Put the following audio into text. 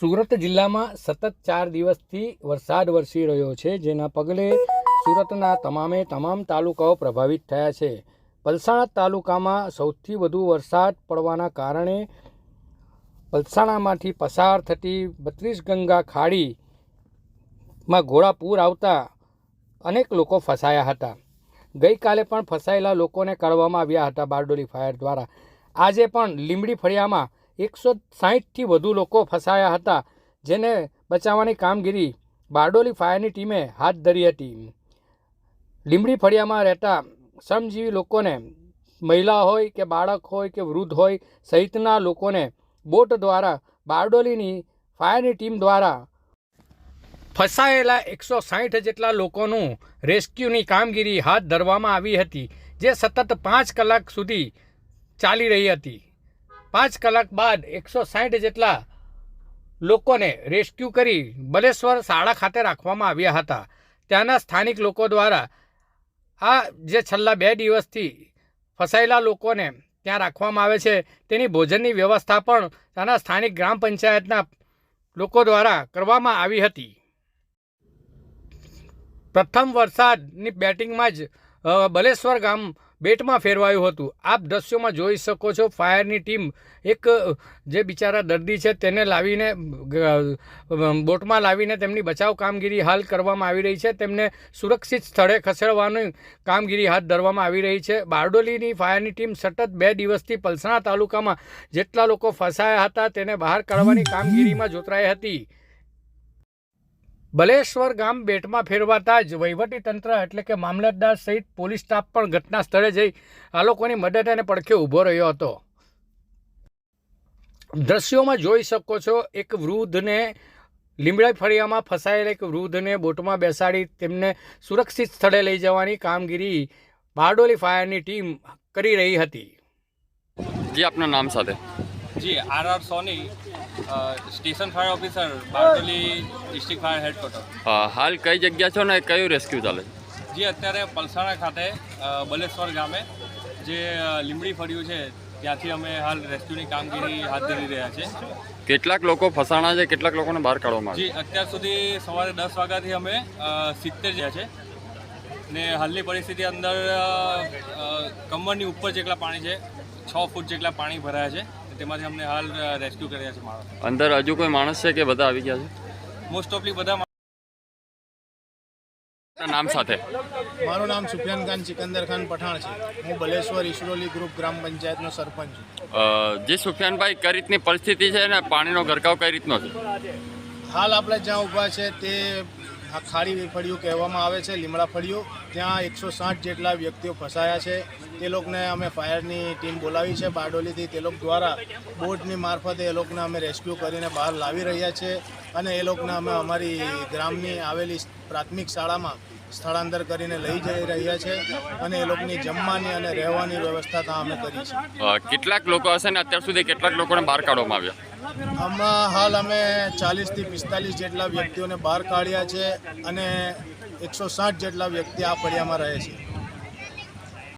સુરત જિલ્લામાં સતત ચાર દિવસથી વરસાદ વરસી રહ્યો છે, જેના પગલે સુરતના તમામે તમામ તાલુકાઓ પ્રભાવિત થયા છે. પલસાણા તાલુકામાં સૌથી વધુ વરસાદ પડવાના કારણે પલસાણામાંથી પસાર થતી બત્રીસ ગંગા ખાડીમાં ઘોડાપૂર આવતા અનેક લોકો ફસાયા હતા. ગઈકાલે પણ ફસાયેલા લોકોને કાઢવામાં આવ્યા હતા બારડોલી ફાયર દ્વારા. આજે પણ લીંબડી ફળિયામાં એકસો સાહીઠથી વધુ લોકો ફસાયા હતા, જેને બચાવવાની કામગીરી બારડોલી ફાયરની ટીમે હાથ ધરી હતી. લીંબડી ફળિયામાં રહેતા શ્રમજીવી લોકોને, મહિલા હોય કે બાળક હોય કે વૃદ્ધ હોય, સહિતના લોકોને બોટ દ્વારા બારડોલીની ફાયરની ટીમ દ્વારા ફસાયેલા એકસો સાહીઠ જેટલા લોકોનું રેસ્ક્યુની કામગીરી હાથ ધરવામાં આવી હતી, જે સતત પાંચ કલાક સુધી ચાલી રહી હતી. પાંચ કલાક બાદ એકસો સાહીઠ જેટલા લોકોને રેસ્ક્યુ કરી બલેશ્વર શાળા ખાતે રાખવામાં આવ્યા હતા. ત્યાંના સ્થાનિક લોકો દ્વારા આ જે છેલ્લા બે દિવસથી ફસાયેલા લોકોને ત્યાં રાખવામાં આવે છે, તેની ભોજનની વ્યવસ્થા પણ ત્યાંના સ્થાનિક ગ્રામ પંચાયતના લોકો દ્વારા કરવામાં આવી હતી. પ્રથમ વરસાદની બેટિંગમાં જ બલેશ્વર ગામ બેટમાં ફેરવાયું હતું. આપ દ્રશ્યોમાં જોઈ શકો છો, ફાયરની ટીમ એક, જે બિચારા દર્દી છે તેને લાવીને બોટમાં લાવીને તેમની બચાવ કામગીરી હાલ કરવામાં આવી રહી છે. તેમને સુરક્ષિત સ્થળે ખસેડવાની કામગીરી હાથ ધરવામાં આવી રહી છે. બારડોલીની ફાયરની ટીમ સતત બે દિવસથી પલસાણા તાલુકામાં જેટલા લોકો ફસાયા હતા તેને બહાર કાઢવાની કામગીરીમાં જોતરાઈ હતી. બલેશ્વર ગામ બેટમાં ફેરવાતા જ તંત્ર એટલે કે મામલતદાર સહિત પોલીસ સ્ટાફ પણ ઘટના સ્થળે જઈ આ લોકોની મદદ અને પડખે ઊભો રહ્યો હતો. દ્રશ્યોમાં જોઈ શકો છો, એક વૃદ્ધને લીમડા ફળિયામાં ફસાયેલા એક વૃદ્ધને બોટમાં બેસાડી તેમને સુરક્ષિત સ્થળે લઈ જવાની કામગીરી બારડોલી ફાયરની ટીમ કરી રહી હતી. જી, આપના નામ સાથે. G R R Soni station fire officer Bardoli district fire headquarter. હાલ કઈ જગ્યા છો ને કયું રેસ્ક્યુ ચાલે છે? જી અત્યારે પલસાણા ખાતે બલેશ્વર ગામે જે લીમડી ફર્યું છે ત્યાંથી અમે હાલ રેસ્ક્યુની કામગીરી હાથ ધરી રહ્યા છે કેટલાક લોકો ફસાણા છે કેટલાક લોકોને બહાર કાઢવામાં જી અત્યાર સુધી સવારે દસ વાગ્યાથી અમે સિત્તેર જ્યાં છે. ને હાલની પરિસ્થિતિ અંદર કમરની ઉપર જેટલા પાણી છે છ ફૂટ જેટલા પાણી ભરાયા છે. તેમાંથી અમને હાલ રેસ્ક્યુ કર્યા છે માણસ. અંદર હજુ કોઈ માણસ છે કે બધા આવી ગયા છે? મોસ્ટ ઓફલી બધા નામ સાથે. મારું નામ સુફિયાન ખાન સિકંદર ખાન પઠાણ છે. હું બલેશ્વર ઈસરોલી ગ્રુપ ગ્રામ પંચાયતનો સરપંચ છું. જે સુફિયાનભાઈ કઈ રીતની પરિસ્થિતિ છે ને પાણીનો ગરકાવ કઈ રીતનો છે? હાલ આપણે જ્યાં ઊભા છે તે આ ખાડી ફળિયું કહેવામાં આવે છે લીમડા ફળિયું. ત્યાં એકસો સાઠ જેટલા વ્યક્તિઓ ફસાયા છે. તે લોકોને અમે ફાયરની ટીમ બોલાવી છે બારડોલીથી. તે લોકો દ્વારા બોટની મારફતે એ લોકોને અમે રેસ્ક્યુ કરીને બહાર લાવી રહ્યા છે અને એ લોકોને અમે અમારી ગ્રામની આવેલી પ્રાથમિક શાળામાં સ્થળાંતર કરીને લઈ જઈ રહ્યા છે અને એ લોકોની જમવાની અને રહેવાની વ્યવસ્થા ત્યાં અમે કરી છે. કેટલાક લોકો હશે ને અત્યાર સુધી કેટલાક લોકોને બહાર કાઢવામાં આવ્યા? આમાં હાલ અમે ચાલીસથી પિસ્તાલીસ જેટલા વ્યક્તિઓને બહાર કાઢ્યા છે અને એકસો સાઠ જેટલા વ્યક્તિ આ ફળિયામાં રહે છે.